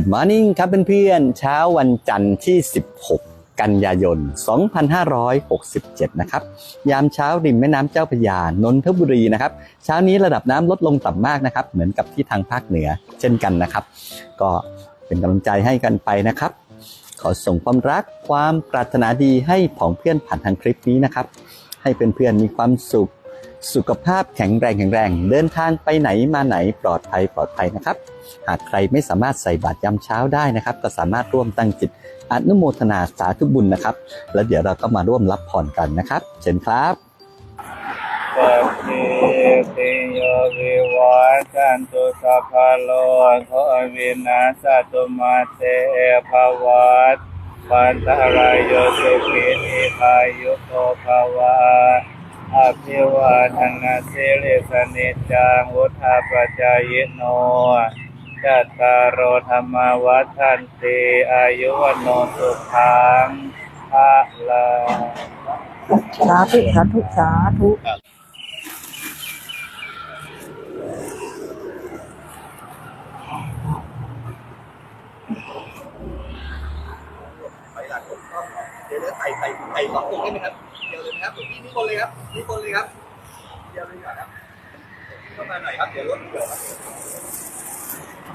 Good morning ครับเพื่อนๆเช้าวันจันทร์ที่ 16 กันยายน 2567 นะครับ ยามเช้าริมแม่น้ำเจ้าพระยานนทบุรีนะครับ เช้านี้ระดับน้ำลดลงต่ำมากนะครับ เหมือนกับที่ทางภาคเหนือเช่นกันนะครับ ก็เป็นกำลังใจให้กันไปนะครับ ขอส่งความรักความปรารถนาดีให้ผองเพื่อนผ่านทางคลิปนี้นะครับ ให้เพื่อนๆมีความสุข สุขภาพแข็งแรงแข็งแรง เดินทางไปไหนมาไหนปลอดภัยปลอดภัยนะครับ หากใครไม่สามารถใส่บาตรยามเช้าได้นะครับ ก็สามารถร่วมตั้งจิตอนุโมทนาสาธุบุญนะครับ แล้วเดี๋ยวเราก็มาร่วมรับพรกันนะครับ เชิญครับสัพเพติโยวิวัชชันตุสัพพโลโควินาศตุมาเตภวัตปันตรายโยสุขิติพายุโกภวะอภิวาทนาสิริสนิจจังวุธาปจายโน จัตตารโอธรรมวัฏันติอายุวโนสุขังภะลังสาธุสาธุสาธุเดี๋ยวใส่ใส่ใส่สององค์ได้ไหมครับเดี๋ยวเลยนะครับผมนี่นิคนเลยครับนิคนเลยครับเดี๋ยวเลยครับเข้ามาหน่อยครับเดี๋ยวรถเกี่ยวครับ อา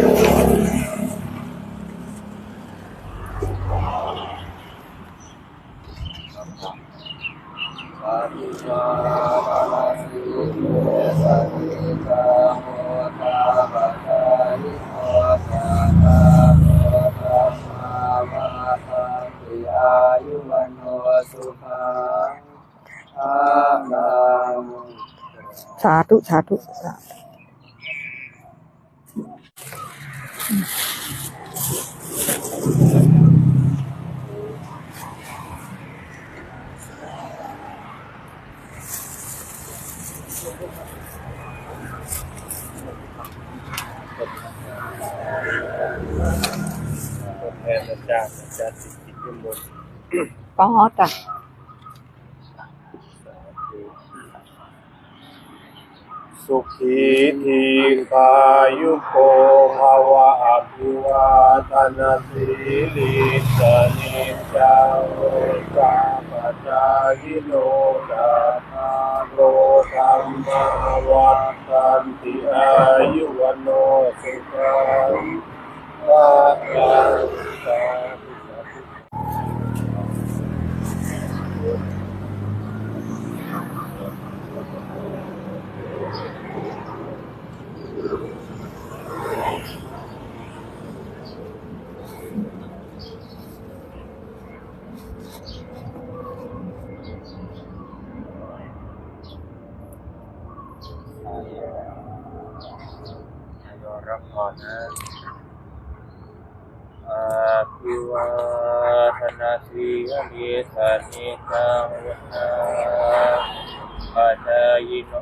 ยุวันโน สุขังภะลังสาธุสาธุสาธุ แทนอาจารย์อาจารย์สิทธิพิมลก็จ้ะ สุขีทีกายุโกภาวะอภิวาทนาสีลิสนิจังเวกาปจายิโนจัตตาโรธรรมวัตันติอายุวันโนสุขังภะลังสาธุสาธุ ก็รับพรนะ อาภิวาทนาสีลิสานิจังวุฒาปัจายโน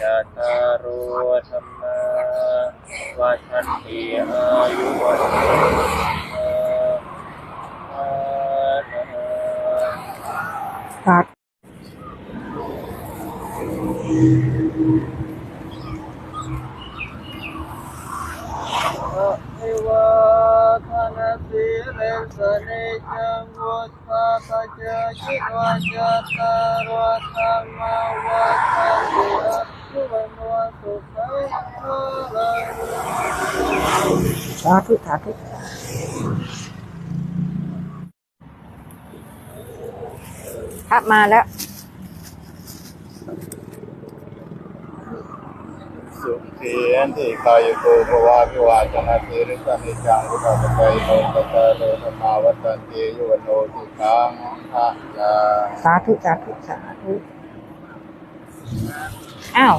จัตตารโอธรรมาวัชันติอายุวันโน เรสเนจังวุฒาปัจจายิโนจัตตารโอธรรมาวัฏัน ติอายุวันโนสุขังภะลังสาธุสาระมาแล้วสุขีอันติกายโกภวะพิวาจนะสีริสนิจังวุฒาปัจจายโนตตารโอธรรมาวัฏันติยุวันโนสุขังภะลังสาธุสาธุสาธุอ้าว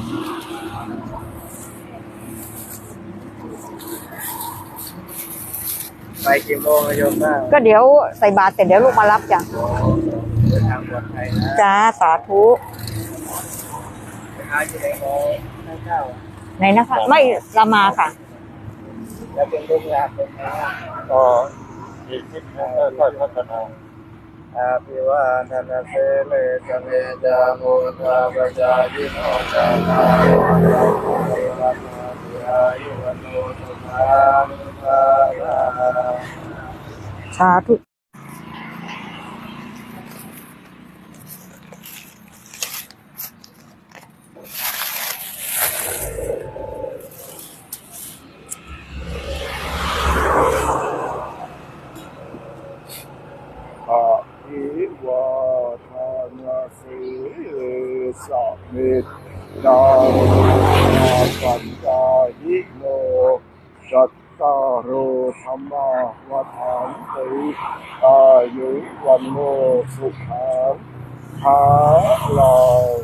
ไปกี่โมงโยมบ้างก็เดี๋ยวใส่บาตรเสร็จเดี๋ยวลูกมารับจ้ะเดินทางปลอดภัยนะจ้าสาธุไปหาาอยู่ในหอพระเจ้า ไหนนะคะ ไม่รามาค่ะ แล้วเป็นลูกหลานเป็นไงก็อีกนิดนึงค่อยๆพัฒนาอาภิวาทนาเสเลจเมจามุตาปจายิโนจามาโยจามุตาปจายิอายุวันโนสุขังภาลังสาธุ อะภิวาทนาเสเลสะเมตตาปัญญายิโน จัตตารโอธรรมาวัฏันติอายุวันโนสุขังภาลัง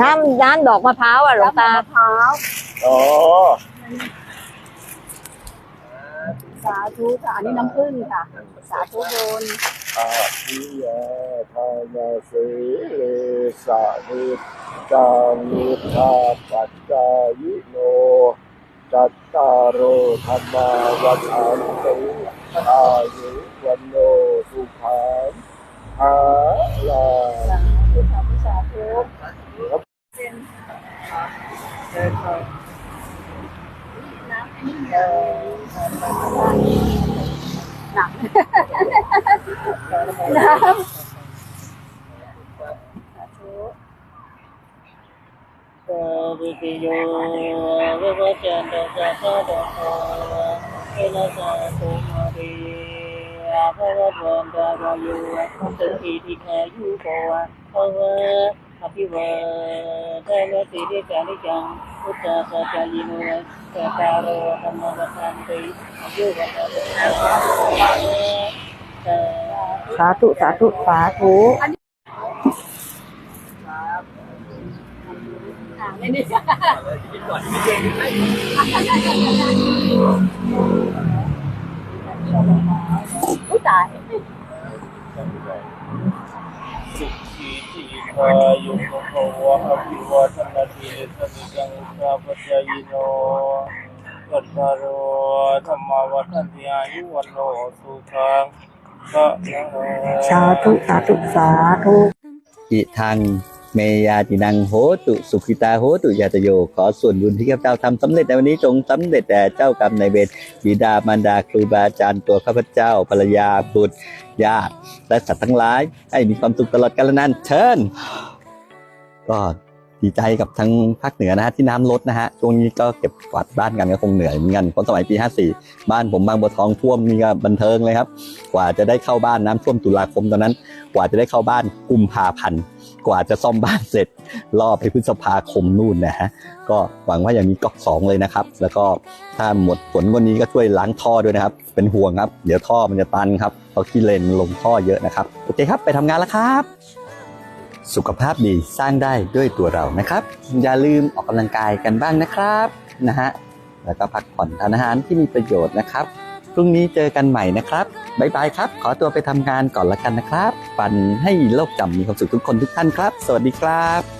น้ำน้ำดอกมะพร้าวอะหลวงตามะพร้าวอ๋อสาธุค่ะอันนี้น้ำผึ้งค่ะ สาธุโดน อาภิยาทานาเสเลสะเมตตามุทาปัจจายิโน จัตตารโอธรรมาวัฏันติอายุวันโนสุขังภาลังสาธุสา วิติโยวิวัจจันตสัพพะดะโมเอนะสาตุมาริอาภะคะวันตารายุสุขีติขายุโกวะภวะอภิวาทนาสิริกานิจัง พุทธาสัจจายิโนสัตารโอธรรมวัฏันติอายุวัฏันติสาธุ สาธุ สาธุอุ้ยตาย ยุโกภวะอภิวาทนาสิริสนิจังอุตตาปัจจายิโนกัตตารโอธรรมาวัฏันติอายุวันโนสุขังพระลังสาธุสาธุสาธุอิทัง เมยาจินังโหตุสุขิตาโหตุยาตโย ขอส่วนบุญที่ข้าพเจ้าทำสำเร็จในวันนี้จงสำเร็จแด่เจ้ากรรมในเวรบิดามารดาครูบาอาจารย์ตัวข้าพเจ้าภรรยาบุตรญาติและสัตว์ทั้งหลาย ให้มีความสุขตลอดกาลนานเชิญก็ ดีใจกับทั้งภาคเหนือนะฮะที่น้ำลดนะฮะช่วงนี้ก็เก็บกวาดบ้านกันก็คงเหนื่อยเหมือนกันเพราะสมัยปี 54 บ้านผมบางบัวทองท่วมนี่ก็บันเทิงเลยครับ กว่าจะได้เข้าบ้านน้ำท่วมตุลาคมตอนนั้น กว่าจะได้เข้าบ้านกุมภาพันธ์กว่าจะซ่อมบ้านเสร็จรอบไปพฤษภาคมนู่นนะฮะก็หวังว่าอย่างนี้ก๊อกสองเลยนะครับ แล้วก็ถ้าหมดฝนว่านี้ก็ช่วยล้างท่อด้วยนะครับ เป็นห่วงครับ เดี๋ยวท่อมันจะตันครับเพราะขี้เลนลงท่อเยอะนะครับโอเคครับ ไปทำงานแล้วครับ สุขภาพดีสร้างได้ด้วยตัวเรานะครับ อย่าลืมออกกำลังกายกันบ้างนะครับนะฮะแล้วก็พักผ่อนทานอาหารที่มีประโยชน์นะครับพรุ่งนี้เจอกันใหม่นะครับบ๊ายบายครับ ขอตัวไปทำงานก่อนละกันนะครับปันให้โลกจำมีความสุขทุกคนทุกท่านครับ สวัสดีครับ